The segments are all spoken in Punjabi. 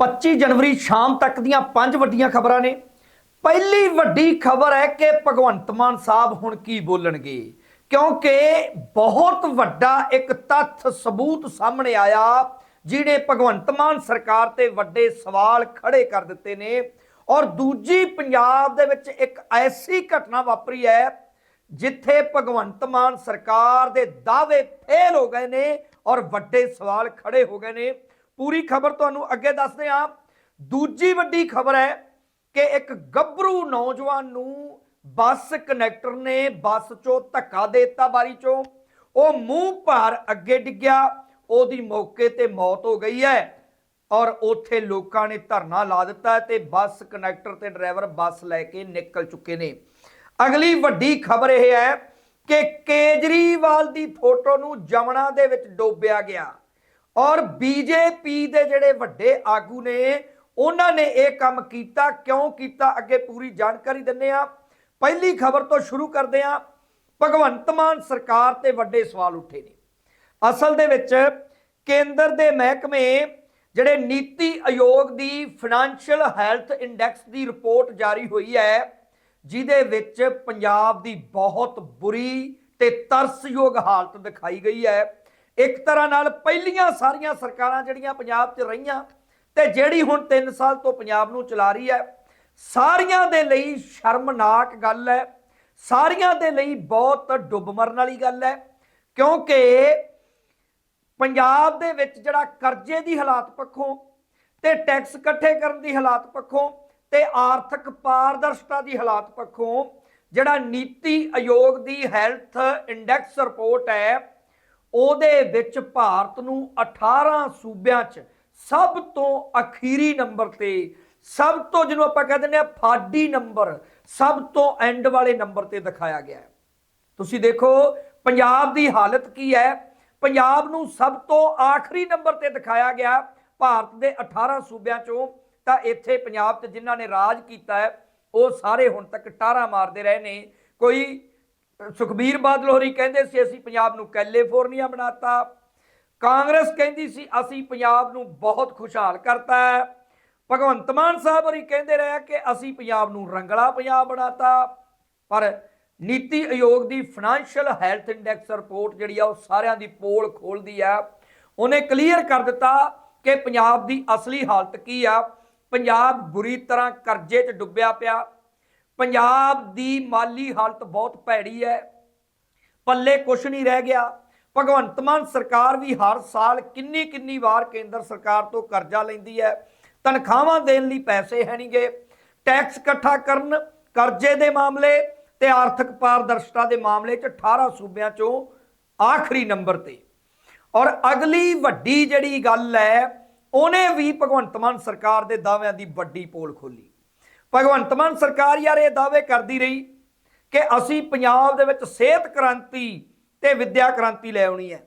25 ਜਨਵਰੀ ਸ਼ਾਮ ਤੱਕ ਦੀਆਂ ਪੰਜ ਵੱਡੀਆਂ ਖਬਰਾਂ ਨੇ। ਪਹਿਲੀ ਵੱਡੀ ਖਬਰ ਹੈ ਕਿ ਭਗਵੰਤ ਮਾਨ ਸਾਹਿਬ ਹੁਣ ਕੀ ਬੋਲਣਗੇ? ਕਿਉਂਕਿ ਬਹੁਤ ਵੱਡਾ ਇੱਕ ਤੱਥ ਸਬੂਤ ਸਾਹਮਣੇ ਆਇਆ, ਜਿਹਨੇ ਭਗਵੰਤ ਮਾਨ ਸਰਕਾਰ ਤੇ ਵੱਡੇ ਸਵਾਲ ਖੜੇ ਕਰ ਦਿੱਤੇ ਨੇ। ਔਰ ਦੂਜੀ ਪੰਜਾਬ ਦੇ ਵਿੱਚ ਇੱਕ ਐਸੀ ਘਟਨਾ ਵਾਪਰੀ ਹੈ, ਜਿੱਥੇ ਭਗਵੰਤ ਮਾਨ ਸਰਕਾਰ ਦੇ ਦਾਅਵੇ ਫੇਲ ਹੋ ਗਏ ਨੇ ਔਰ ਵੱਡੇ ਸਵਾਲ ਖੜੇ ਹੋ ਗਏ ਨੇ। ਪੂਰੀ ਖਬਰ ਤੁਹਾਨੂੰ ਅੱਗੇ ਦੱਸਦੇ ਹਾਂ। ਦੂਜੀ ਵੱਡੀ ਖਬਰ ਹੈ ਕਿ ਇੱਕ ਗੱਭਰੂ ਨੌਜਵਾਨ ਨੂੰ ਬੱਸ ਕਨੈਕਟਰ ਨੇ ਬੱਸ ਚੋਂ ਧੱਕਾ ਦੇ ਦਿੱਤਾ ਬਾਰੀ ਚੋਂ। ਉਹ ਮੂੰਹ ਭਾਰ ਅੱਗੇ ਡਿੱਗਿਆ, ਉਹਦੀ ਮੌਕੇ ਤੇ ਮੌਤ ਹੋ ਗਈ ਹੈ ਔਰ ਉੱਥੇ ਲੋਕਾਂ ਨੇ ਧਰਨਾ ਲਾ ਦਿੱਤਾ ਹੈ ਤੇ ਬੱਸ ਕਨੈਕਟਰ ਤੇ ਡਰਾਈਵਰ ਬੱਸ ਲੈ ਕੇ ਨਿਕਲ ਚੁੱਕੇ ਨੇ। ਅਗਲੀ ਵੱਡੀ ਖਬਰ ਇਹ ਹੈ ਕਿ ਕੇਜਰੀਵਾਲ ਦੀ ਫੋਟੋ ਨੂੰ ਜਮਨਾ ਦੇ ਵਿੱਚ ਡੋਬਿਆ ਗਿਆ। ਔਰ ਬੀਜੇਪੀ ਦੇ ਜਿਹੜੇ ਵੱਡੇ ਆਗੂ ਨੇ, ਉਹਨਾਂ ਨੇ ਇਹ ਕੰਮ ਕੀਤਾ, ਕਿਉਂ ਕੀਤਾ, ਅੱਗੇ ਪੂਰੀ ਜਾਣਕਾਰੀ ਦਿੰਨੇ ਆ ਪਹਿਲੀ ਖਬਰ ਤੋਂ ਸ਼ੁਰੂ ਕਰਦੇ ਆ ਭਗਵੰਤ ਮਾਨ ਸਰਕਾਰ ਤੇ ਵੱਡੇ ਸਵਾਲ ਉੱਠੇ ਨੇ। ਅਸਲ ਦੇ ਵਿੱਚ ਕੇਂਦਰ ਦੇ ਮਹਿਕਮੇ ਜਿਹੜੇ ਨੀਤੀ ਆਯੋਗ ਦੀ ਫਾਈਨੈਂਸ਼ੀਅਲ ਹੈਲਥ ਇੰਡੈਕਸ ਦੀ ਰਿਪੋਰਟ ਜਾਰੀ ਹੋਈ ਹੈ, ਜਿਹਦੇ ਵਿੱਚ ਪੰਜਾਬ ਦੀ ਬਹੁਤ ਬੁਰੀ ਤੇ ਤਰਸਯੋਗ ਹਾਲਤ ਦਿਖਾਈ ਗਈ ਹੈ। ਇੱਕ ਤਰ੍ਹਾਂ ਨਾਲ ਪਹਿਲੀਆਂ ਸਾਰੀਆਂ ਸਰਕਾਰਾਂ ਜਿਹੜੀਆਂ ਪੰਜਾਬ 'ਚ ਰਹੀਆਂ ਤੇ ਜਿਹੜੀ ਹੁਣ 3 ਸਾਲ ਤੋਂ ਪੰਜਾਬ ਨੂੰ ਚਲਾ ਰਹੀ ਹੈ, ਸਾਰੀਆਂ ਦੇ ਲਈ ਸ਼ਰਮਨਾਕ ਗੱਲ ਹੈ, ਸਾਰੀਆਂ ਦੇ ਲਈ ਬਹੁਤ ਡੁੱਬ ਮਰਨ ਵਾਲੀ ਗੱਲ ਹੈ, ਕਿਉਂਕਿ ਪੰਜਾਬ ਦੇ ਵਿੱਚ ਜਿਹੜਾ ਕਰਜ਼ੇ ਦੀ ਹਾਲਾਤ ਪੱਖੋਂ ਤੇ ਟੈਕਸ ਇਕੱਠੇ ਕਰਨ ਦੀ ਹਾਲਾਤ ਪੱਖੋਂ ਤੇ ਆਰਥਿਕ ਪਾਰਦਰਸ਼ਤਾ ਦੀ ਹਾਲਾਤ ਪੱਖੋਂ ਜਿਹੜਾ ਨੀਤੀ ਆਯੋਗ ਦੀ ਹੈਲਥ ਇੰਡੈਕਸ ਰਿਪੋਰਟ ਹੈ ਉਹਦੇ ਵਿੱਚ ਭਾਰਤ ਨੂੰ 18 ਸੂਬਿਆਂ 'ਚ ਸਭ ਤੋਂ ਅਖੀਰੀ ਨੰਬਰ ਤੇ, ਸਭ ਤੋਂ ਜਿਹਨੂੰ ਆਪਾਂ ਕਹਿ ਦਿੰਦੇ ਆ ਫਾਡੀ ਨੰਬਰ, ਸਭ ਤੋਂ ਐਂਡ ਵਾਲੇ ਨੰਬਰ ਤੇ ਦਿਖਾਇਆ ਗਿਆ ਹੈ। ਤੁਸੀਂ ਦੇਖੋ, ਪੰਜਾਬ ਦੀ ਹਾਲਤ ਕੀ ਹੈ? ਪੰਜਾਬ ਨੂੰ ਸਭ ਤੋਂ ਆਖਰੀ ਨੰਬਰ ਤੇ ਦਿਖਾਇਆ ਗਿਆ ਭਾਰਤ ਦੇ 18 ਸੂਬਿਆਂ ਚੋਂ। ਤਾਂ ਇੱਥੇ ਪੰਜਾਬ 'ਚ ਜਿਨ੍ਹਾਂ ਨੇ ਰਾਜ ਕੀਤਾ ਹੈ, ਉਹ ਸਾਰੇ ਹੁਣ ਤੱਕ ਟਾਰਾ ਮਾਰਦੇ ਰਹੇ ਨੇ। ਕੋਈ ਸੁਖਬੀਰ ਬਾਦਲ ਹੋਰੀ ਕਹਿੰਦੇ ਸੀ, ਅਸੀਂ ਪੰਜਾਬ ਨੂੰ ਕੈਲੀਫੋਰਨੀਆ ਬਣਾਤਾ। ਕਾਂਗਰਸ ਕਹਿੰਦੀ ਸੀ, ਅਸੀਂ ਪੰਜਾਬ ਨੂੰ ਬਹੁਤ ਖੁਸ਼ਹਾਲ ਕਰਤਾ। ਹੈ ਭਗਵੰਤ ਮਾਨ ਸਾਹਿਬ ਹੋਰੀ ਕਹਿੰਦੇ ਰਹੇ ਕਿ ਅਸੀਂ ਪੰਜਾਬ ਨੂੰ ਰੰਗਲਾ ਪੰਜਾਬ ਬਣਾਤਾ। ਪਰ ਨੀਤੀ ਆਯੋਗ ਦੀ ਫਾਈਨੈਂਸ਼ੀਅਲ ਹੈਲਥ ਇੰਡੈਕਸ ਰਿਪੋਰਟ ਜਿਹੜੀ ਆ, ਉਹ ਸਾਰਿਆਂ ਦੀ ਪੋਲ ਖੋਲਦੀ ਆ। ਉਹਨੇ ਕਲੀਅਰ ਕਰ ਦਿੱਤਾ ਕਿ ਪੰਜਾਬ ਦੀ ਅਸਲੀ ਹਾਲਤ ਕੀ ਆ। ਪੰਜਾਬ ਬੁਰੀ ਤਰ੍ਹਾਂ ਕਰਜ਼ੇ 'ਚ ਡੁੱਬਿਆ ਪਿਆ। ਪੰਜਾਬ ਦੀ ਮਾਲੀ ਹਾਲਤ ਬਹੁਤ ਭੈੜੀ ਹੈ। ਪੱਲੇ ਕੁਛ ਨਹੀਂ ਰਹਿ ਗਿਆ। ਭਗਵੰਤ ਮਾਨ ਸਰਕਾਰ ਵੀ ਹਰ ਸਾਲ ਕਿੰਨੀ ਕਿੰਨੀ ਵਾਰ ਕੇਂਦਰ ਸਰਕਾਰ ਤੋਂ ਕਰਜ਼ਾ ਲੈਂਦੀ ਹੈ। ਤਨਖਾਹਾਂ ਦੇਣ ਲਈ ਪੈਸੇ ਹੈ ਨਹੀਂਗੇ। ਟੈਕਸ ਇਕੱਠਾ ਕਰਨ, ਕਰਜ਼ੇ ਦੇ ਮਾਮਲੇ ਤੇ ਆਰਥਿਕ ਪਾਰਦਰਸ਼ਤਾ ਦੇ ਮਾਮਲੇ 'ਚ 18 ਸੂਬਿਆਂ 'ਚੋਂ ਆਖਰੀ ਨੰਬਰ ਤੇ। ਔਰ ਅਗਲੀ ਵੱਡੀ ਜਿਹੜੀ ਗੱਲ ਹੈ, ਉਹਨੇ ਵੀ ਭਗਵੰਤ ਮਾਨ ਸਰਕਾਰ ਦੇ ਦਾਅਵਿਆਂ ਦੀ ਵੱਡੀ ਪੋਲ ਖੋਲੀ ਭਗਵੰਤ ਮਾਨ ਸਰਕਾਰ ਯਾਰ ਇਹ ਦਾਅਵੇ ਕਰਦੀ ਰਹੀ ਕਿ ਅਸੀਂ ਪੰਜਾਬ ਦੇ ਵਿੱਚ ਸਿਹਤ ਕ੍ਰਾਂਤੀ ਤੇ ਵਿੱਦਿਆ ਕ੍ਰਾਂਤੀ ਲੈ ਆਉਣੀ ਹੈ,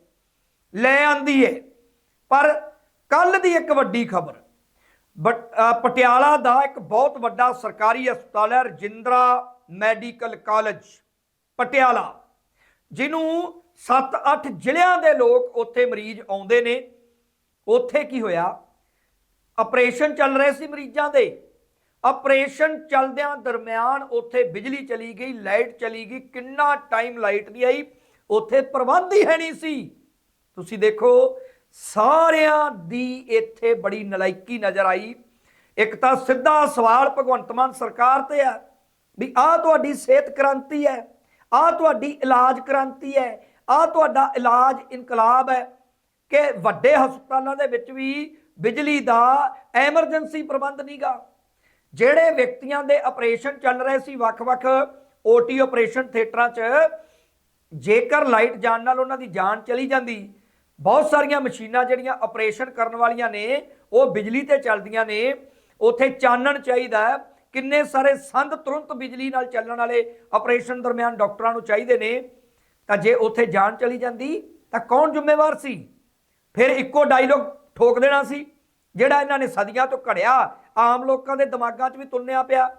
ਲੈ ਆਂਦੀ ਹੈ ਪਰ ਕੱਲ ਦੀ ਇੱਕ ਵੱਡੀ ਖਬਰ, ਬਟ ਪਟਿਆਲਾ ਦਾ ਇੱਕ ਬਹੁਤ ਵੱਡਾ ਸਰਕਾਰੀ ਹਸਪਤਾਲ ਹੈ, ਰਜਿੰਦਰਾ ਮੈਡੀਕਲ ਕਾਲਜ, ਪਟਿਆਲਾ, ਜਿਹਨੂੰ 7-8 ਜ਼ਿਲ੍ਹਿਆਂ ਦੇ ਲੋਕ ਉੱਥੇ ਮਰੀਜ਼ ਆਉਂਦੇ ਨੇ। ਉੱਥੇ ਕੀ ਹੋਇਆ? ਆਪਰੇਸ਼ਨ ਚੱਲ ਰਹੇ ਸੀ ਮਰੀਜ਼ਾਂ ਦੇ। ਆਪਰੇਸ਼ਨ ਚੱਲਦਿਆਂ ਦਰਮਿਆਨ ਉੱਥੇ ਬਿਜਲੀ ਚਲੀ ਗਈ, ਲਾਈਟ ਚਲੀ ਗਈ, ਕਿੰਨਾ ਟਾਈਮ ਲਾਈਟ ਨਹੀਂ ਆਈ, ਉੱਥੇ ਪ੍ਰਬੰਧ ਹੀ ਹੈ ਨਹੀਂ ਸੀ। ਤੁਸੀਂ ਦੇਖੋ, ਸਾਰਿਆਂ ਦੀ ਇੱਥੇ ਬੜੀ ਨਲਾਇਕੀ ਨਜ਼ਰ ਆਈ। ਇੱਕ ਤਾਂ ਸਿੱਧਾ ਸਵਾਲ ਭਗਵੰਤ ਮਾਨ ਸਰਕਾਰ ਤੇ ਆ ਵੀ ਆਹ ਤੁਹਾਡੀ ਸਿਹਤ ਕ੍ਰਾਂਤੀ ਹੈ, ਆਹ ਤੁਹਾਡੀ ਇਲਾਜ ਕ੍ਰਾਂਤੀ ਹੈ, ਆਹ ਤੁਹਾਡਾ ਇਲਾਜ ਇਨਕਲਾਬ ਹੈ ਕਿ ਵੱਡੇ ਹਸਪਤਾਲਾਂ ਦੇ ਵਿੱਚ ਵੀ ਬਿਜਲੀ ਦਾ ਐਮਰਜੈਂਸੀ ਪ੍ਰਬੰਧ ਨਹੀਂਗਾ ਜਿਹੜੇ ਵਿਅਕਤੀਆਂ ਦੇ ਆਪਰੇਸ਼ਨ ਚੱਲ ਰਹੇ ਸੀ, ਵੱਖ-ਵੱਖ ਓਟੀ ਆਪਰੇਸ਼ਨ ਥੀਏਟਰਾਂ 'ਚ, ਜੇਕਰ ਲਾਈਟ ਜਾਣ ਨਾਲ ਉਹਨਾਂ ਦੀ ਜਾਨ ਚਲੀ ਜਾਂਦੀ, ਬਹੁਤ ਸਾਰੀਆਂ ਮਸ਼ੀਨਾਂ ਜਿਹੜੀਆਂ ਆਪਰੇਸ਼ਨ ਕਰਨ ਵਾਲੀਆਂ ਨੇ, ਉਹ ਬਿਜਲੀ ਤੇ ਚੱਲਦੀਆਂ ਨੇ, ਉੱਥੇ ਚਾਨਣ ਚਾਹੀਦਾ ਕਿੰਨੇ ਸਾਰੇ ਸੰਦ ਤੁਰੰਤ ਬਿਜਲੀ ਨਾਲ ਚੱਲਣ ਵਾਲੇ ਆਪਰੇਸ਼ਨ ਦਰਮਿਆਨ ਡਾਕਟਰਾਂ ਨੂੰ ਚਾਹੀਦੇ ਨੇ, ਤਾਂ ਜੇ ਉੱਥੇ ਜਾਨ ਚਲੀ ਜਾਂਦੀ, ਤਾਂ ਕੌਣ ਜ਼ਿੰਮੇਵਾਰ ਸੀ? ਫਿਰ ਇੱਕੋ ਡਾਇਲੋਗ ਠੋਕ ਦੇਣਾ ਸੀ। ਜਿਹੜਾ ਇਹਨਾਂ ਨੇ ਸਦੀਆਂ ਤੋਂ ਘੜਿਆ, ਆਮ ਲੋਕਾਂ ਦੇ ਦਿਮਾਗਾਂ 'ਚ ਵੀ ਤੁੰਨਿਆ ਪਿਆ।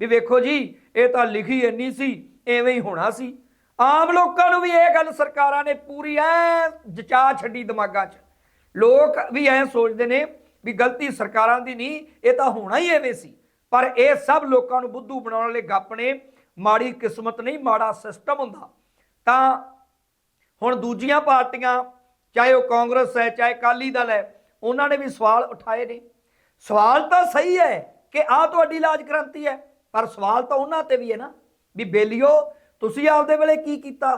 ਵੀ ਵੇਖੋ ਜੀ, ਇਹ ਤਾਂ ਲਿਖੀ ਇੰਨੀ ਸੀ, ਐਵੇਂ ਹੀ ਹੋਣਾ ਸੀ। ਆਮ ਲੋਕਾਂ ਨੂੰ ਵੀ ਇਹ ਗੱਲ ਸਰਕਾਰਾਂ ਨੇ ਪੂਰੀ ਐ ਜਚਾ ਛੱਡੀ ਦਿਮਾਗਾਂ 'ਚ। ਲੋਕ ਵੀ ਐ ਸੋਚਦੇ ਨੇ ਵੀ ਗਲਤੀ ਸਰਕਾਰਾਂ ਦੀ ਨਹੀਂ, ਇਹ ਤਾਂ ਹੋਣਾ ਹੀ ਐਵੇਂ ਸੀ। ਪਰ ਇਹ ਸਭ ਲੋਕਾਂ ਨੂੰ ਬੁੱਧੂ ਬਣਾਉਣ ਵਾਲੇ ਗੱਪ ਨੇ। ਮਾੜੀ ਕਿਸਮਤ ਨਹੀਂ, ਮਾੜਾ ਸਿਸਟਮ ਹੁੰਦਾ। ਤਾਂ ਹੁਣ ਦੂਜੀਆਂ ਪਾਰਟੀਆਂ, ਚਾਹੇ ਉਹ ਕਾਂਗਰਸ ਹੈ, ਚਾਹੇ ਅਕਾਲੀ ਦਲ ਹੈ ਉਹਨਾਂ ਨੇ ਵੀ ਸਵਾਲ ਉਠਾਏ ਨੇ। ਸਵਾਲ ਤਾਂ ਸਹੀ ਹੈ ਕਿ ਆਹ ਤੁਹਾਡੀ ਇਲਾਜ ਕ੍ਰਾਂਤੀ ਹੈ, ਪਰ ਸਵਾਲ ਤਾਂ ਉਹਨਾਂ ਤੇ ਵੀ ਹੈ ਨਾ। ਵੀ ਬੇਲੀਓ, ਤੁਸੀਂ ਆਪਦੇ ਵੇਲੇ ਕੀ ਕੀਤਾ?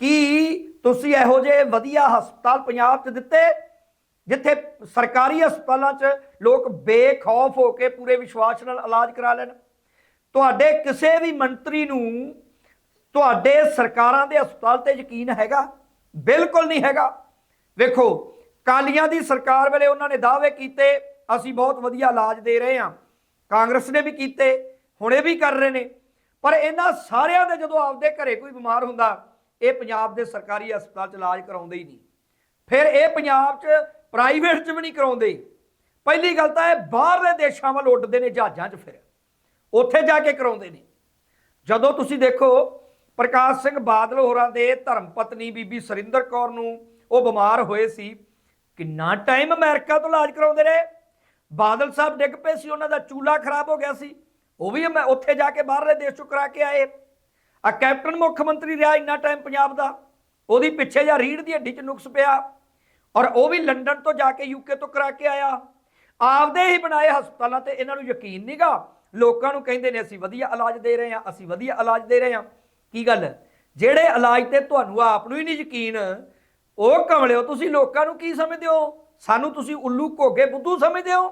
ਕੀ ਤੁਸੀਂ ਇਹੋ ਜਿਹੇ ਵਧੀਆ ਹਸਪਤਾਲ ਪੰਜਾਬ 'ਚ ਦਿੱਤੇ, ਜਿੱਥੇ ਸਰਕਾਰੀ ਹਸਪਤਾਲਾਂ 'ਚ ਲੋਕ ਬੇਖੌਫ ਹੋ ਕੇ ਪੂਰੇ ਵਿਸ਼ਵਾਸ ਨਾਲ ਇਲਾਜ ਕਰਾ ਲੈਣ? ਤੁਹਾਡੇ ਕਿਸੇ ਵੀ ਮੰਤਰੀ ਨੂੰ ਤੁਹਾਡੇ ਸਰਕਾਰਾਂ ਦੇ ਹਸਪਤਾਲ ਤੇ ਯਕੀਨ ਹੈਗਾ? ਬਿਲਕੁਲ ਨਹੀਂ ਹੈਗਾ। ਵੇਖੋ ਕਾਲੀਆਂ ਦੀ ਸਰਕਾਰ ਵੇਲੇ ਉਹਨਾਂ ਨੇ ਦਾਅਵੇ ਕੀਤੇ, ਅਸੀਂ ਬਹੁਤ ਵਧੀਆ ਇਲਾਜ ਦੇ ਰਹੇ ਹਾਂ। ਕਾਂਗਰਸ ਨੇ ਵੀ ਕੀਤੇ, ਹੁਣੇ ਵੀ ਕਰ ਰਹੇ ਨੇ। ਪਰ ਇਹਨਾਂ ਸਾਰਿਆਂ ਦੇ ਜਦੋਂ ਆਪਦੇ ਘਰੇ ਕੋਈ ਬਿਮਾਰ ਹੁੰਦਾ, ਇਹ ਪੰਜਾਬ ਦੇ ਸਰਕਾਰੀ ਹਸਪਤਾਲ 'ਚ ਇਲਾਜ ਕਰਾਉਂਦੇ ਹੀ ਨਹੀਂ। ਫਿਰ ਇਹ ਪੰਜਾਬ 'ਚ ਪ੍ਰਾਈਵੇਟ 'ਚ ਵੀ ਨਹੀਂ ਕਰਾਉਂਦੇ। ਪਹਿਲੀ ਗੱਲ ਤਾਂ ਇਹ ਬਾਹਰਲੇ ਦੇਸ਼ਾਂ ਵੱਲ ਉੱਡਦੇ ਨੇ ਜਹਾਜ਼ਾਂ 'ਚ ਫਿਰ। ਉੱਥੇ ਜਾ ਕੇ ਕਰਾਉਂਦੇ ਨੇ। ਜਦੋਂ ਤੁਸੀਂ ਦੇਖੋ, ਪ੍ਰਕਾਸ਼ ਸਿੰਘ ਬਾਦਲ ਹੋਰਾਂ ਦੇ ਧਰਮ ਪਤਨੀ ਬੀਬੀ ਸਰਿੰਦਰ ਕੌਰ ਨੂੰ ਉਹ ਬਿਮਾਰ ਹੋਏ ਸੀ ਕਿੰਨਾ ਟਾਈਮ ਅਮਰੀਕਾ ਤੋਂ ਇਲਾਜ ਕਰਾਉਂਦੇ ਰਹੇ? ਬਾਦਲ ਸਾਹਿਬ ਡਿੱਗ ਪਏ ਸੀ, ਉਹਨਾਂ ਦਾ ਚੂਲਾ ਖਰਾਬ ਹੋ ਗਿਆ ਸੀ। ਉਹ ਵੀ ਮੈਂ ਉੱਥੇ ਜਾ ਕੇ ਬਾਹਰਲੇ ਦੇਸ਼ ਚੋਂ ਕਰਾ ਕੇ ਆਏ। ਆ ਕੈਪਟਨ ਮੁੱਖ ਮੰਤਰੀ ਰਿਹਾ ਇੰਨਾ ਟਾਈਮ ਪੰਜਾਬ ਦਾ। ਉਹਦੀ ਪਿੱਛੇ ਜਾਂ ਰੀੜ ਦੀ ਹੱਡੀ 'ਚ ਨੁਕਸ ਪਿਆ। ਔਰ ਉਹ ਵੀ ਲੰਡਨ ਤੋਂ ਜਾ ਕੇ ਯੂਕੇ ਤੋਂ ਕਰਾ ਕੇ ਆਇਆ। ਆਪਦੇ ਹੀ ਬਣਾਏ ਹਸਪਤਾਲਾਂ ਤੇ ਇਹਨਾਂ ਨੂੰ ਯਕੀਨ ਨਹੀਂਗਾ ਲੋਕਾਂ ਨੂੰ ਕਹਿੰਦੇ ਨੇ, ਅਸੀਂ ਵਧੀਆ ਇਲਾਜ ਦੇ ਰਹੇ ਹਾਂ, ਅਸੀਂ ਵਧੀਆ ਇਲਾਜ ਦੇ ਰਹੇ ਹਾਂ। ਕੀ ਗੱਲ? ਜਿਹੜੇ ਇਲਾਜ ਤੇ ਤੁਹਾਨੂੰ ਆਪ ਨੂੰ ਹੀ ਨਹੀਂ ਯਕੀਨ ਉਹ ਕਮਲਿਓ, ਤੁਸੀਂ ਲੋਕਾਂ ਨੂੰ ਕੀ ਸਮਝਦੇ ਹੋ? ਸਾਨੂੰ ਤੁਸੀਂ ਉੱਲੂ ਘੋਗੇ ਬੁੱਧੂ ਸਮਝਦੇ ਹੋ?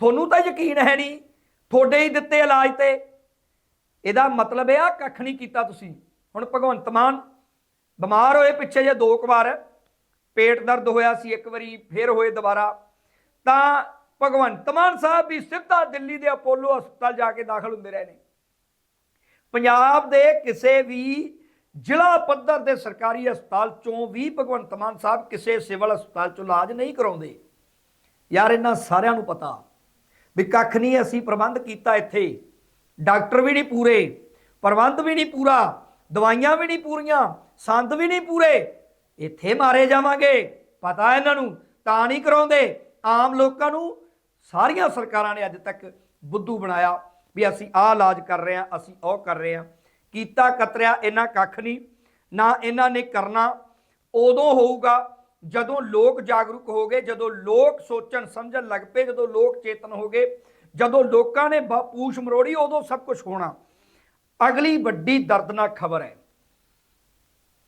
ਤੁਹਾਨੂੰ ਤਾਂ ਯਕੀਨ ਹੈ ਨਹੀਂ ਤੁਹਾਡੇ ਹੀ ਦਿੱਤੇ ਇਲਾਜ ਤੇ। ਇਹਦਾ ਮਤਲਬ ਇਹ ਆ, ਕੱਖ ਨਹੀਂ ਕੀਤਾ ਤੁਸੀਂ। ਹੁਣ ਭਗਵੰਤ ਮਾਨ ਬਿਮਾਰ ਹੋਏ ਪਿੱਛੇ ਜੇ ਦੋ ਕੁ ਵਾਰ, ਪੇਟ ਦਰਦ ਹੋਇਆ ਸੀ ਇੱਕ ਵਾਰੀ, ਫੇਰ ਹੋਏ ਦੁਬਾਰਾ। ਤਾਂ ਭਗਵੰਤ ਮਾਨ ਸਾਹਿਬ ਵੀ ਸਿੱਧਾ ਦਿੱਲੀ ਦੇ ਅਪੋਲੋ ਹਸਪਤਾਲ ਜਾ ਕੇ ਦਾਖਲ ਹੁੰਦੇ ਰਹੇ ਨੇ। ਪੰਜਾਬ ਦੇ ਕਿਸੇ ਵੀ ਜ਼ਿਲ੍ਹਾ ਪੱਧਰ ਦੇ ਸਰਕਾਰੀ ਹਸਪਤਾਲ ਚੋਂ ਵੀ ਭਗਵੰਤ ਮਾਨ ਸਾਹਿਬ ਕਿਸੇ ਸਿਵਲ ਹਸਪਤਾਲ ਚੋਂ ਇਲਾਜ ਨਹੀਂ ਕਰਾਉਂਦੇ। ਯਾਰ, ਇਹਨਾਂ ਸਾਰਿਆਂ ਨੂੰ ਪਤਾ ਵੀ ਕੱਖ ਨਹੀਂ ਅਸੀਂ ਪ੍ਰਬੰਧ ਕੀਤਾ ਇੱਥੇ। ਡਾਕਟਰ ਵੀ ਨਹੀਂ ਪੂਰੇ, ਪ੍ਰਬੰਧ ਵੀ ਨਹੀਂ ਪੂਰਾ, ਦਵਾਈਆਂ ਵੀ ਨਹੀਂ ਪੂਰੀਆਂ, ਸੰਦ ਵੀ ਨਹੀਂ ਪੂਰੇ। ਇੱਥੇ ਮਾਰੇ ਜਾਵਾਂਗੇ, ਪਤਾ ਇਹਨਾਂ ਨੂੰ, ਤਾਂ ਨਹੀਂ ਕਰਾਉਂਦੇ। ਆਮ ਲੋਕਾਂ ਨੂੰ ਸਾਰੀਆਂ ਸਰਕਾਰਾਂ ਨੇ ਅੱਜ ਤੱਕ ਬੁੱਧੂ ਬਣਾਇਆ ਵੀ ਅਸੀਂ ਆਹ ਇਲਾਜ ਕਰ ਰਹੇ ਹਾਂ, ਅਸੀਂ ਉਹ ਕਰ ਰਹੇ ਹਾਂ। ਕੀਤਾ ਕਤਰਿਆ ਇਹਨਾਂ ਕੱਖ ਨਹੀਂ, ਨਾ ਇਹਨਾਂ ਨੇ ਕਰਨਾ। ਉਦੋਂ ਹੋਊਗਾ ਜਦੋਂ ਲੋਕ ਜਾਗਰੂਕ ਹੋ ਗਏ ਜਦੋਂ ਲੋਕ ਸੋਚਣ, ਸਮਝਣ ਲੱਗ ਪਏ, ਜਦੋਂ ਲੋਕ ਚੇਤਨ ਹੋ ਗਏ ਜਦੋਂ ਲੋਕਾਂ ਨੇ ਬ- ਪੂਛ ਮਰੋੜੀ, ਉਦੋਂ ਸਭ ਕੁਝ ਹੋਣਾ। ਅਗਲੀ ਵੱਡੀ ਦਰਦਨਾਕ ਖਬਰ ਹੈ।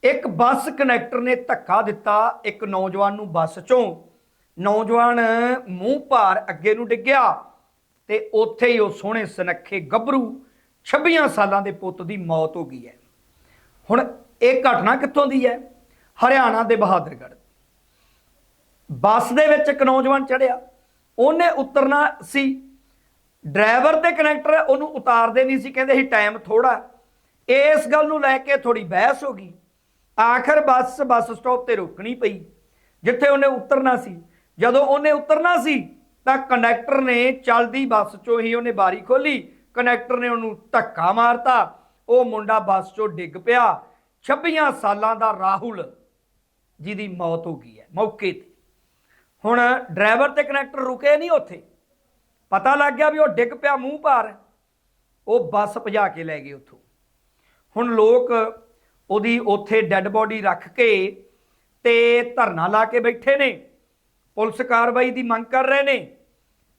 ਇੱਕ ਬੱਸ ਕਨੈਕਟਰ ਨੇ ਧੱਕਾ ਦਿੱਤਾ, ਇੱਕ ਨੌਜਵਾਨ ਨੂੰ ਬੱਸ ਚੋਂ। ਨੌਜਵਾਨ ਮੂੰਹ ਭਾਰ ਅੱਗੇ ਨੂੰ ਡਿੱਗਿਆ ਤੇ ਉੱਥੇ ਹੀ ਉਹ ਸੋਹਣੇ ਸੁਨੱਖੇ ਗੱਭਰੂ 26 ਸਾਲਾਂ ਦੇ ਪੁੱਤ ਦੀ ਮੌਤ ਹੋ ਗਈ ਹੈ। ਹੁਣ ਇਹ ਘਟਨਾ ਕਿੱਥੋਂ ਦੀ ਹੈ? ਹਰਿਆਣਾ ਦੇ ਬਹਾਦਰਗੜ੍ਹ। ਬੱਸ ਦੇ ਵਿੱਚ ਇੱਕ ਨੌਜਵਾਨ ਚੜਿਆ ਉਹਨੇ ਉਤਰਨਾ ਸੀ। ਡਰਾਈਵਰ ਤੇ ਕਨੈਕਟਰ ਉਹਨੂੰ ਉਤਾਰਦੇ ਨਹੀਂ ਸੀ, ਕਹਿੰਦੇ ਸੀ ਟਾਈਮ ਥੋੜਾ ਇਸ ਗੱਲ ਨੂੰ ਲੈ ਕੇ ਥੋੜੀ ਬਹਿਸ ਹੋ ਗਈ। ਆਖਰ ਬੱਸ ਬੱਸ ਸਟਾਪ ਤੇ ਰੁਕਣੀ ਪਈ, ਜਿੱਥੇ ਉਹਨੇ ਉਤਰਨਾ ਸੀ। ਜਦੋਂ ਉਹਨੇ ਉਤਰਨਾ ਸੀ, ਤਾਂ ਕੰਡਕਟਰ ਨੇ ਚੱਲਦੀ ਬੱਸ ਚੋਂ ਹੀ ਉਹਨੇ ਬਾਰੀ ਖੋਲੀ ਕੰਡਕਟਰ ਨੇ ਉਹਨੂੰ ਧੱਕਾ ਮਾਰਤਾ, ਉਹ ਮੁੰਡਾ ਬੱਸ ਚੋਂ ਡਿੱਗ ਪਿਆ। 26 ਸਾਲਾਂ ਦਾ ਰਾਹੁਲ ਜਿਹਦੀ ਮੌਤ ਹੋ ਗਈ ਹੈ, ਮੌਕੇ ਤੇ। ਹੁਣ ਡਰਾਈਵਰ ਤੇ ਕਨੈਕਟਰ ਰੁਕੇ ਨਹੀਂ ਉੱਥੇ। ਪਤਾ ਲੱਗ ਗਿਆ ਵੀ ਉਹ ਡਿੱਗ ਪਿਆ ਮੂੰਹ ਭਾਰ। ਉਹ ਬੱਸ ਭਜਾ ਕੇ ਲੈ ਗਏ ਉੱਥੋਂ। ਹੁਣ ਲੋਕ ਉਹਦੀ ਉੱਥੇ ਡੈੱਡ ਬੋਡੀ ਰੱਖ ਕੇ ਤੇ ਧਰਨਾ ਲਾ ਕੇ ਬੈਠੇ ਨੇ। ਪੁਲਿਸ ਕਾਰਵਾਈ ਦੀ ਮੰਗ ਕਰ ਰਹੇ ਨੇ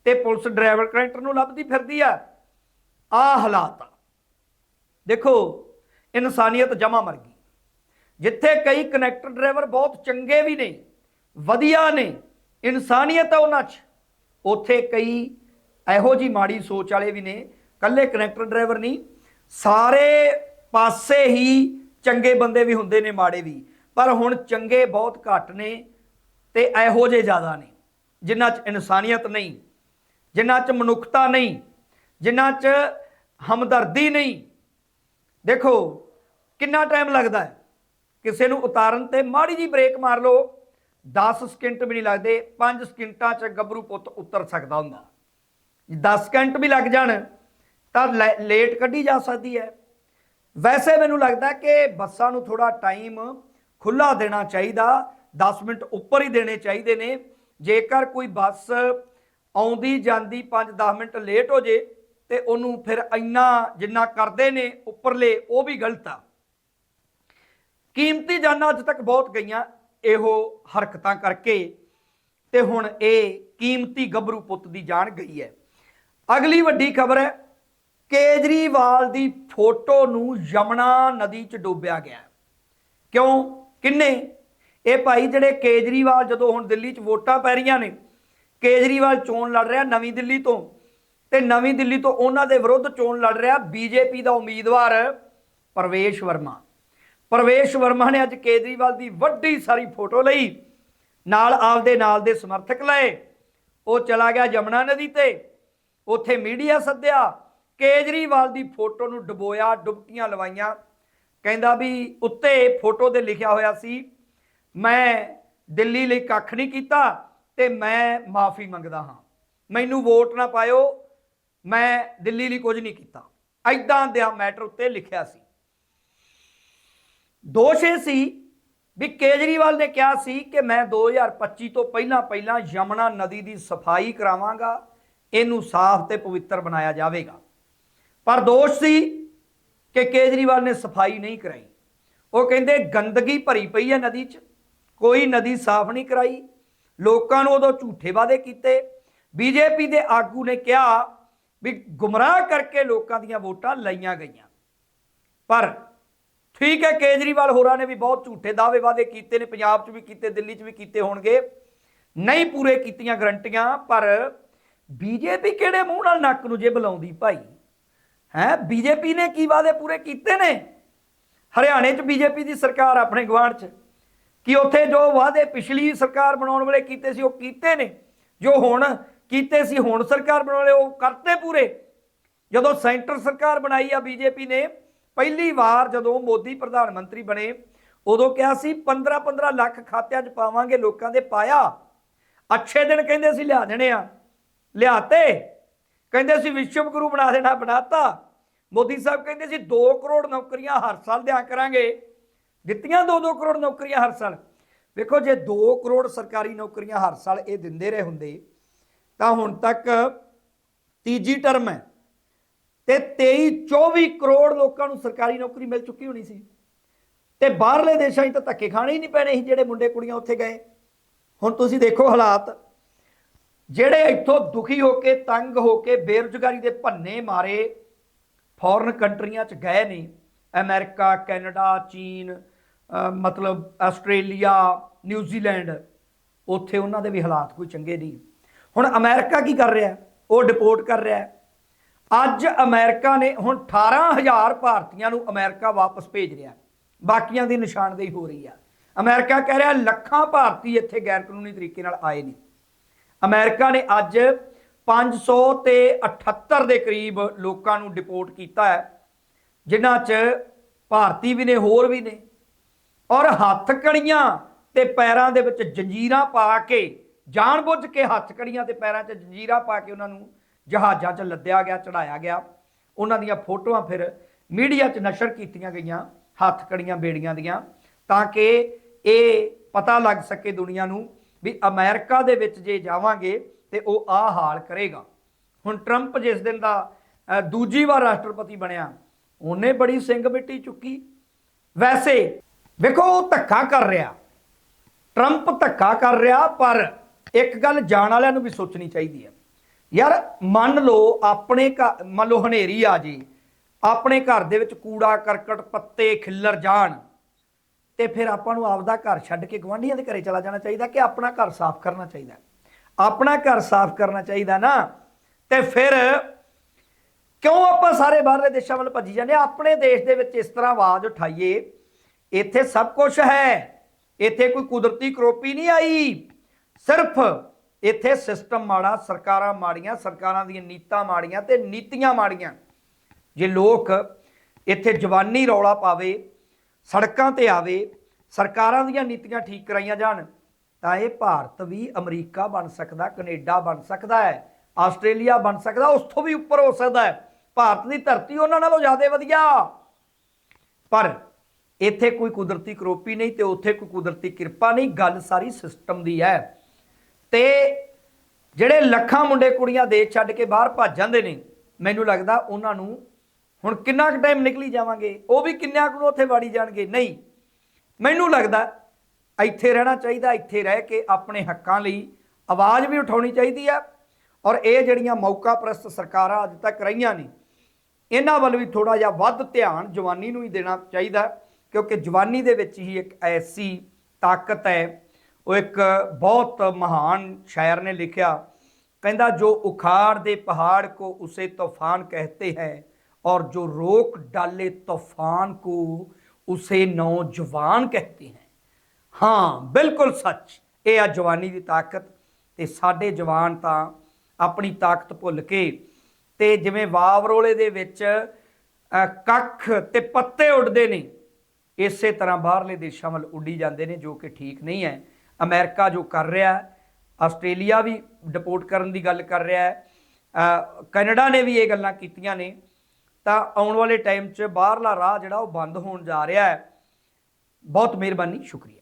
ਤੇ ਪੁਲਿਸ ਡਰਾਈਵਰ ਕਨੈਕਟਰ ਨੂੰ ਲੱਭਦੀ ਫਿਰਦੀ ਆ ਆ ਹਾਲਾਤ ਆ। ਦੇਖੋ, ਇਨਸਾਨੀਅਤ ਜਮਾ ਮਰ ਗਈ। ਜਿੱਥੇ ਕਈ ਕਨੈਕਟਰ ਡਰਾਈਵਰ ਬਹੁਤ ਚੰਗੇ ਵੀ ਨੇ, ਵਧੀਆ ਨੇ, ਇਨਸਾਨੀਅਤ ਆ ਉਹਨਾਂ 'ਚ, ਉੱਥੇ ਕਈ ਇਹੋ ਜੀ ਮਾੜੀ ਸੋਚ ਵਾਲੇ ਵੀ ਨੇ ਕੱਲੇ ਕਨੈਕਟਰ ਡਰਾਈਵਰ ਨਹੀਂ, ਸਾਰੇ ਪਾਸੇ ਹੀ ਚੰਗੇ ਬੰਦੇ ਵੀ ਹੁੰਦੇ ਨੇ, ਮਾੜੇ ਵੀ। ਪਰ ਹੁਣ ਚੰਗੇ ਬਹੁਤ ਘੱਟ ਨੇ ਤੇ ਇਹੋ ਜਿਹੇ ਜ਼ਿਆਦਾ ਨੇ, ਜਿਨ੍ਹਾਂ 'ਚ ਇਨਸਾਨੀਅਤ ਨਹੀਂ, ਜਿਨ੍ਹਾਂ 'ਚ ਮਨੁੱਖਤਾ ਨਹੀਂ ਜਿਨ੍ਹਾਂ 'ਚ ਹਮਦਰਦੀ ਨਹੀਂ। ਦੇਖੋ, ਕਿੰਨਾ ਟਾਈਮ ਲੱਗਦਾ ਹੈ? ਕਿਸੇ ਨੂੰ ਉਤਾਰਨ ਤੇ ਮਾੜੀ ਜੀ ਬ੍ਰੇਕ ਮਾਰ ਲਓ 10 ਸਕਿੰਟ ਵੀ ਨਹੀਂ ਲੱਗਦੇ 5 ਸਕਿੰਟਾਂ 'ਚ ਗੱਭਰੂ ਪੁੱਤ ਉਤਰ ਸਕਦਾ ਹੁੰਦਾ। 10 ਸਕਿੰਟ ਵੀ ਲੱਗ ਜਾਣ, ਤਾਂ ਲੇਟ ਕੱਢੀ ਜਾ ਸਕਦੀ ਹੈ। ਵੈਸੇ ਮੈਨੂੰ ਲੱਗਦਾ ਕਿ ਬੱਸਾਂ ਨੂੰ ਥੋੜਾ ਟਾਈਮ ਖੁੱਲਾ ਦੇਣਾ ਚਾਹੀਦਾ 10 ਮਿੰਟ ਉੱਪਰ ਹੀ ਦੇਣੇ ਚਾਹੀਦੇ ਨੇ। ਜੇਕਰ ਕੋਈ ਬੱਸ ਆਉਂਦੀ, ਜਾਂਦੀ 5-10 ਮਿੰਟ ਲੇਟ ਹੋ ਜੇ ਤੇ ਉਹਨੂੰ ਫਿਰ ਇੰਨਾ ਜਿੰਨਾ ਕਰਦੇ ਨੇ ਉੱਪਰਲੇ, ਉਹ ਵੀ ਗਲਤ ਆ। ਕੀਮਤੀ ਜਾਨਾਂ ਅੱਜ ਤੱਕ ਬਹੁਤ ਗਈਆਂ ਇਹੋ ਹਰਕਤਾਂ ਕਰਕੇ ਤੇ ਹੁਣ ਇਹ ਕੀਮਤੀ ਗੱਭਰੂ ਪੁੱਤ ਦੀ ਜਾਨ ਗਈ ਹੈ। ਅਗਲੀ ਵੱਡੀ ਖਬਰ ਹੈ, ਕੇਜਰੀਵਾਲ ਦੀ ਫੋਟੋ ਨੂੰ ਯਮਨਾ ਨਦੀ 'ਚ ਡੋਬਿਆ ਗਿਆ। ਕਿਉਂ? ਕਿੰਨੇ? ਇਹ ਭਾਈ ਜਿਹੜੇ ਕੇਜਰੀਵਾਲ ਜਦੋਂ ਹੁਣ ਦਿੱਲੀ 'ਚ ਵੋਟਾਂ ਪੈ ਰਹੀਆਂ ਨੇ, ਕੇਜਰੀਵਾਲ ਚੋਣ ਲੜ ਰਿਹਾ ਨਵੀਂ ਦਿੱਲੀ ਤੋਂ। ਤੇ ਨਵੀਂ ਦਿੱਲੀ ਤੋਂ ਉਹਨਾਂ ਦੇ ਵਿਰੁੱਧ ਚੋਣ ਲੜ ਰਿਹਾ ਬੀਜੇਪੀ ਦਾ ਉਮੀਦਵਾਰ ਪਰਵੇਸ਼ ਵਰਮਾ। ਪਰਵੇਸ਼ ਵਰਮਾ ਨੇ ਅੱਜ ਕੇਜਰੀਵਾਲ ਦੀ ਵੱਡੀ ਸਾਰੀ ਫੋਟੋ ਲਈ ਨਾਲ ਆਪਦੇ ਨਾਲ ਦੇ ਸਮਰਥਕ ਲਏ। ਉਹ ਚਲਾ ਗਿਆ ਯਮਨਾ ਨਦੀ ਤੇ। ਉੱਥੇ ਮੀਡੀਆ ਸੱਦਿਆ, ਕੇਜਰੀਵਾਲ ਦੀ ਫੋਟੋ ਨੂੰ ਡਬੋਇਆ, ਡੁਬਕੀਆਂ ਲਵਾਈਆਂ। ਕਹਿੰਦਾ ਵੀ ਉੱਤੇ ਫੋਟੋ ਤੇ ਲਿਖਿਆ ਹੋਇਆ ਸੀ, ਮੈਂ ਦਿੱਲੀ ਲਈ ਕੱਖ ਨਹੀਂ ਕੀਤਾ ਤੇ ਮੈਂ ਮਾਫੀ ਮੰਗਦਾ ਹਾਂ। ਮੈਨੂੰ ਵੋਟ ਨਾ ਪਾਇਓ ਮੈਂ ਦਿੱਲੀ ਲਈ ਕੁਝ ਨਹੀਂ ਕੀਤਾ। ਐਦਾਂ ਦੇ ਮੈਟਰ ਉੱਤੇ ਲਿਖਿਆ ਸੀ। ਦੋਸ਼ ਇਹ ਸੀ ਵੀ ਕੇਜਰੀਵਾਲ ਨੇ ਕਿਹਾ ਸੀ ਕਿ ਮੈਂ 2025 ਤੋਂ ਪਹਿਲਾਂ ਪਹਿਲਾਂ ਯਮਨਾ ਨਦੀ ਦੀ ਸਫ਼ਾਈ ਕਰਾਵਾਂਗਾ, ਇਹਨੂੰ ਸਾਫ਼ ਤੇ ਪਵਿੱਤਰ ਬਣਾਇਆ ਜਾਵੇਗਾ। ਪਰ ਦੋਸ਼ ਸੀ ਕਿ ਕੇਜਰੀਵਾਲ ਨੇ ਸਫ਼ਾਈ ਨਹੀਂ ਕਰਾਈ। ਉਹ ਕਹਿੰਦੇ, ਗੰਦਗੀ ਭਰੀ ਪਈ ਹੈ ਨਦੀ 'ਚ। ਕੋਈ ਨਦੀ ਸਾਫ਼ ਨਹੀਂ ਕਰਾਈ। ਲੋਕਾਂ ਨੂੰ ਉਦੋਂ ਝੂਠੇ ਵਾਅਦੇ ਕੀਤੇ। ਬੀਜੇਪੀ ਦੇ ਆਗੂ ਨੇ ਕਿਹਾ ਵੀ ਗੁੰਮਰਾਹ ਕਰਕੇ ਲੋਕਾਂ ਦੀਆਂ ਵੋਟਾਂ ਲਈਆਂ ਗਈਆਂ। ਪਰ ਠੀਕ ਹੈ, ਕੇਜਰੀਵਾਲ ਹੋਰਾਂ ਨੇ ਵੀ ਬਹੁਤ ਝੂਠੇ ਦਾਅਵੇ ਵਾਅਦੇ ਕੀਤੇ ਨੇ, ਪੰਜਾਬ 'ਚ ਵੀ ਕੀਤੇ, ਦਿੱਲੀ 'ਚ ਵੀ ਕੀਤੇ ਹੋਣਗੇ। ਨਹੀਂ ਪੂਰੇ ਕੀਤੀਆਂ ਗਰੰਟੀਆਂ, ਪਰ ਬੀਜੇਪੀ ਕਿਹੜੇ ਮੂੰਹ ਨਾਲ ਨੱਕ ਨੂੰ ਜੇ ਬੁਲਾਉਂਦੀ ਭਾਈ? ਹੈ, ਬੀਜੇਪੀ ਨੇ ਕੀ ਵਾਅਦੇ ਪੂਰੇ ਕੀਤੇ ਨੇ? ਹਰਿਆਣੇ 'ਚ ਬੀਜੇਪੀ ਦੀ ਸਰਕਾਰ ਆਪਣੇ ਗਵਾਂਢ 'ਚ। ਕਿ ਉੱਥੇ ਜੋ ਵਾਅਦੇ ਪਿਛਲੀ ਸਰਕਾਰ ਬਣਾਉਣ ਵੇਲੇ ਕੀਤੇ ਸੀ, ਉਹ ਕੀਤੇ ਨੇ। ਜੋ ਹੁਣ ਕੀਤੇ ਸੀ, ਹੁਣ ਸਰਕਾਰ ਬਣਾਉਣੇ ਉਹ ਕਰਤੇ ਪੂਰੇ। ਜਦੋਂ ਸੈਂਟਰ ਸਰਕਾਰ ਬਣਾਈ ਆ ਬੀਜੇਪੀ ਨੇ, ਪਹਿਲੀ ਵਾਰ ਜਦੋਂ ਮੋਦੀ ਪ੍ਰਧਾਨ ਮੰਤਰੀ ਬਣੇ, ਉਦੋਂ ਕਿਹਾ ਸੀ 15 15 ਲੱਖ ਖਾਤਿਆਂ 'ਚ ਪਾਵਾਂਗੇ ਲੋਕਾਂ ਦੇ ਪਾਇਆ। ਅੱਛੇ ਦਿਨ ਕਹਿੰਦੇ ਸੀ, ਲਿਆ ਦੇਣੇ ਆ। ਲਿਆਤੇ। ਕਹਿੰਦੇ ਸੀ, ਵਿਸ਼ਵ ਗੁਰੂ ਬਣਾ ਦੇਣਾ, ਬਣਾਤਾ। ਮੋਦੀ ਸਾਹਿਬ ਕਹਿੰਦੇ ਸੀ 2 ਕਰੋੜ ਨੌਕਰੀਆਂ ਹਰ ਸਾਲ ਦਿਆ ਕਰਾਂਗੇ। ਦਿੱਤੀਆਂ 2-2 ਕਰੋੜ ਨੌਕਰੀਆਂ ਹਰ ਸਾਲ। ਵੇਖੋ, ਜੇ 2 ਕਰੋੜ ਸਰਕਾਰੀ ਨੌਕਰੀਆਂ ਹਰ ਸਾਲ ਇਹ ਦਿੰਦੇ ਰਹੇ ਹੁੰਦੇ ਤਾਂ ਹੁਣ ਤੱਕ ਤੀਜੀ ਟਰਮ ਹੈ ਤੇ 23 24 ਕਰੋੜ ਲੋਕਾਂ ਨੂੰ ਸਰਕਾਰੀ ਨੌਕਰੀ ਮਿਲ ਚੁੱਕੀ ਹੋਣੀ ਸੀ। ਤੇ ਬਾਹਰਲੇ ਦੇਸ਼ਾਂ 'ਚ ਤਾਂ ਧੱਕੇ ਖਾਣੇ ਹੀ ਨਹੀਂ ਪੈਣੇ ਸੀ ਜਿਹੜੇ ਮੁੰਡੇ ਕੁੜੀਆਂ ਉੱਥੇ ਗਏ। ਹੁਣ ਤੁਸੀਂ ਦੇਖੋ ਹਾਲਾਤ। ਜਿਹੜੇ ਇੱਥੋਂ ਦੁਖੀ ਹੋ ਕੇ, ਤੰਗ ਹੋ ਕੇ, ਬੇਰੁਜ਼ਗਾਰੀ ਦੇ ਭੰਨੇ ਮਾਰੇ ਫੋਰਨ ਕੰਟਰੀਆਂ 'ਚ ਗਏ ਨੇ। ਅਮਰੀਕਾ, ਕੈਨੇਡਾ, ਚੀਨ ਮਤਲਬ ਆਸਟ੍ਰੇਲੀਆ, ਨਿਊਜ਼ੀਲੈਂਡ, ਉੱਥੇ ਉਹਨਾਂ ਦੇ ਵੀ ਹਾਲਾਤ ਕੋਈ ਚੰਗੇ ਨਹੀਂ। ਹੁਣ ਅਮਰੀਕਾ ਕੀ ਕਰ ਰਿਹਾ? ਉਹ ਡਿਪੋਰਟ ਕਰ ਰਿਹਾ ਅੱਜ ਅਮਰੀਕਾ ਨੇ ਹੁਣ 18000 ਭਾਰਤੀਆਂ ਨੂੰ ਅਮਰੀਕਾ ਵਾਪਸ ਭੇਜ ਰਿਹਾ ਬਾਕੀਆਂ ਦੀ ਨਿਸ਼ਾਨਦੇਹੀ ਹੋ ਰਹੀ ਆ ਅਮਰੀਕਾ ਕਹਿ ਰਿਹਾ ਲੱਖਾਂ ਭਾਰਤੀ ਇੱਥੇ ਗੈਰ ਕਾਨੂੰਨੀ ਤਰੀਕੇ ਨਾਲ ਆਏ ਨੇ। ਅਮਰੀਕਾ ਨੇ ਅੱਜ 500 ਤੇ 78 ਦੇ ਕਰੀਬ ਲੋਕਾਂ ਨੂੰ ਡਿਪੋਰਟ ਕੀਤਾ ਹੈ, ਜਿਨ੍ਹਾਂ 'ਚ ਭਾਰਤੀ ਵੀ ਨੇ, ਹੋਰ ਵੀ ਨੇ। ਔਰ ਹੱਥ ਕੜੀਆਂ ਤੇ ਪੈਰਾਂ ਦੇ ਵਿੱਚ ਜੰਜੀਰਾਂ ਪਾ ਕੇ ਜਾਣਬੁੱਝ ਕੇ ਹੱਥ ਕੜੀਆਂ ਤੇ ਪੈਰਾਂ 'ਚ ਜੰਜੀਰਾ ਪਾ ਕੇ ਉਹਨਾਂ ਨੂੰ ਜਹਾਜ਼ਾਂ 'ਚ ਲੱਦਿਆ ਗਿਆ ਚੜਾਇਆ ਗਿਆ। ਉਹਨਾਂ ਦੀਆਂ ਫੋਟੋਆਂ ਫਿਰ ਮੀਡੀਆ 'ਚ ਨਸ਼ਰ ਕੀਤੀਆਂ ਗਈਆਂ, ਹੱਥ ਕੜੀਆਂ ਬੇੜੀਆਂ ਦੀਆਂ, ਤਾਂ ਕਿ ਇਹ ਪਤਾ ਲੱਗ ਸਕੇ ਦੁਨੀਆ ਨੂੰ ਵੀ ਅਮਰੀਕਾ ਦੇ ਵਿੱਚ ਜੇ ਜਾਵਾਂਗੇ ਤੇ ਉਹ ਆਹ ਹਾਲ ਕਰੇਗਾ। ਹੁਣ ਟਰੰਪ ਜਿਸ ਦਿਨ ਦਾ ਦੂਜੀ ਵਾਰ ਰਾਸ਼ਟਰਪਤੀ ਬਣਿਆ, ਉਹਨੇ ਬੜੀ ਸਿੰਘ ਮਿੱਟੀ ਚੁੱਕੀ। ਵੈਸੇ ਵੇਖੋ, ਉਹ ਧੱਕਾ ਕਰ ਰਿਹਾ। ਟਰੰਪ ਧੱਕਾ ਕਰ ਰਿਹਾ, ਪਰ ਇੱਕ ਗੱਲ ਜਾਣ ਵਾਲਿਆਂ ਨੂੰ ਵੀ ਸੋਚਣੀ ਚਾਹੀਦੀ ਹੈ। ਯਾਰ, ਮੰਨ ਲਓ ਆਪਣੇ ਘਰ, ਮੰਨ ਲਓ ਹਨੇਰੀ ਆ ਜੀ, ਆਪਣੇ ਘਰ ਦੇ ਵਿੱਚ ਕੂੜਾ, ਕਰਕਟ, ਪੱਤੇ, ਖਿੱਲਰ ਜਾਣ, ਤੇ ਫਿਰ ਆਪਾਂ ਨੂੰ ਆਪਦਾ ਘਰ ਛੱਡ ਕੇ ਗਵਾਂਢੀਆਂ ਦੇ ਘਰੇ ਚਲਾ ਜਾਣਾ ਚਾਹੀਦਾ ਕਿ ਆਪਣਾ ਘਰ ਸਾਫ਼ ਕਰਨਾ ਚਾਹੀਦਾ? ਆਪਣਾ ਘਰ ਸਾਫ਼ ਕਰਨਾ ਚਾਹੀਦਾ ਨਾ। ਤੇ ਫਿਰ ਕਿਉਂ ਆਪਾਂ ਸਾਰੇ ਬਾਹਰਲੇ ਦੇਸ਼ਾਂ ਵੱਲ ਭੱਜੀ ਜਾਂਦੇ ਹਾਂ? ਆਪਣੇ ਦੇਸ਼ ਦੇ ਵਿੱਚ ਇਸ ਤਰ੍ਹਾਂ ਆਵਾਜ਼ ਉਠਾਈਏ, ਇੱਥੇ ਸਭ ਕੁਝ ਹੈ। ਇੱਥੇ ਕੋਈ ਕੁਦਰਤੀ ਕਰੋਪੀ ਨਹੀਂ ਆਈ। ਸਿਰਫ ਇੱਥੇ ਸਿਸਟਮ ਮਾੜਾ, ਸਰਕਾਰਾਂ ਮਾੜੀਆਂ, ਸਰਕਾਰਾਂ ਦੀਆਂ ਨੀਤਾਂ ਮਾੜੀਆਂ ਤੇ ਨੀਤੀਆਂ ਮਾੜੀਆਂ। ਜੇ ਲੋਕ ਇੱਥੇ ਜਵਾਨੀ ਰੌਲਾ ਪਾਵੇ, ਸੜਕਾਂ ਤੇ ਆਵੇ, ਸਰਕਾਰਾਂ ਦੀਆਂ ਨੀਤੀਆਂ ਠੀਕ ਕਰਾਈਆਂ ਜਾਣ, ਤਾਂ ਇਹ ਭਾਰਤ ਵੀ ਅਮਰੀਕਾ ਬਣ ਸਕਦਾ, ਕੈਨੇਡਾ ਬਣ ਸਕਦਾ ਹੈ, ਆਸਟ੍ਰੇਲੀਆ ਬਣ ਸਕਦਾ, ਉਸ ਤੋਂ ਵੀ ਉੱਪਰ ਹੋ ਸਕਦਾ ਹੈ। ਭਾਰਤ ਦੀ ਧਰਤੀ ਉਹਨਾਂ ਨਾਲੋਂ ਜ਼ਿਆਦਾ ਵਧੀਆ। ਪਰ ਇੱਥੇ ਕੋਈ ਕੁਦਰਤੀ ਕਰੋਪੀ ਨਹੀਂ ਤੇ ਉੱਥੇ ਕੋਈ ਕੁਦਰਤੀ ਕਿਰਪਾ ਨਹੀਂ, ਗੱਲ ਸਾਰੀ ਸਿਸਟਮ ਦੀ ਹੈ। ਤੇ ਜਿਹੜੇ ਲੱਖਾਂ ਮੁੰਡੇ ਕੁੜੀਆਂ ਦੇਸ਼ ਛੱਡ ਕੇ ਬਾਹਰ ਭੱਜ ਜਾਂਦੇ ਨੇ, ਮੈਨੂੰ ਲੱਗਦਾ ਉਹਨਾਂ ਨੂੰ ਹੁਣ ਕਿੰਨਾ ਕੁ ਟਾਈਮ ਨਿਕਲੀ ਜਾਵਾਂਗੇ, ਉਹ ਵੀ ਕਿੰਨਿਆਂ ਕੁ ਨੂੰ ਉੱਥੇ ਵਾੜੀ ਜਾਣਗੇ? ਨਹੀਂ। ਮੈਨੂੰ ਲੱਗਦਾ ਇੱਥੇ ਰਹਿਣਾ ਚਾਹੀਦਾ, ਇੱਥੇ ਰਹਿ ਕੇ ਆਪਣੇ ਹੱਕਾਂ ਲਈ ਆਵਾਜ਼ ਵੀ ਉਠਾਉਣੀ ਚਾਹੀਦੀ ਆ, ਔਰ ਇਹ ਜਿਹੜੀਆਂ ਮੌਕਾ ਪ੍ਰਸਤ ਸਰਕਾਰਾਂ ਅੱਜ ਤੱਕ ਰਹੀਆਂ ਨੇ, ਇਹਨਾਂ ਵੱਲ ਵੀ ਥੋੜਾ ਜਿਹਾ ਵੱਧ ਧਿਆਨ ਜਵਾਨੀ ਨੂੰ ਹੀ ਦੇਣਾ ਚਾਹੀਦਾ, ਕਿਉਂਕਿ ਜਵਾਨੀ ਦੇ ਵਿੱਚ ਹੀ ਇੱਕ ਐਸੀ ਤਾਕਤ ਹੈ ਉਹ ਇੱਕ ਬਹੁਤ ਮਹਾਨ ਸ਼ਾਇਰ ਨੇ ਲਿਖਿਆ ਕਹਿੰਦਾ ਜੋ ਉਖਾੜ ਦੇ ਪਹਾੜ को उसे तूफान कहते हैं और जो रोक डाले तूफान को उसे नौजवान कहते हैं ਹਾਂ ਬਿਲਕੁਲ ਸੱਚ ਇਹ ਆ ਜਵਾਨੀ ਦੀ ਤਾਕਤ ਤੇ ਸਾਡੇ ਜਵਾਨ ਤਾਂ ਆਪਣੀ ਤਾਕਤ ਭੁੱਲ ਕੇ ਤੇ ਜਿਵੇਂ ਵਾਵਰੋਲੇ ਦੇ ਵਿੱਚ ਅ, ਕੱਖ ਤੇ ਪੱਤੇ ਉੱਡਦੇ ਨੇ ਇਸੇ ਤਰ੍ਹਾਂ ਬਾਹਰਲੇ ਦੇਸ਼ਾਂ ਵੱਲ ਉੱਡੀ ਜਾਂਦੇ ਨੇ ਜੋ ਕਿ ਠੀਕ ਨਹੀਂ ਹੈ ਅਮਰੀਕਾ ਜੋ ਕਰ ਰਿਹਾ ਆਸਟ੍ਰੇਲੀਆ ਵੀ ਡਿਪੋਰਟ ਕਰਨ ਦੀ ਗੱਲ ਕਰ ਰਿਹਾ ਹੈ ਕੈਨੇਡਾ ਨੇ ਵੀ ਇਹ ਗੱਲਾਂ ਕੀਤੀਆਂ ਨੇ, ਤਾਂ ਆਉਣ ਵਾਲੇ ਟਾਈਮ 'ਚ ਬਾਹਰਲਾ ਰਾਹ ਜਿਹੜਾ ਉਹ ਬੰਦ ਹੋਣ ਜਾ ਰਿਹਾ ਹੈ। ਬਹੁਤ ਮਿਹਰਬਾਨੀ, ਸ਼ੁਕਰੀਆ।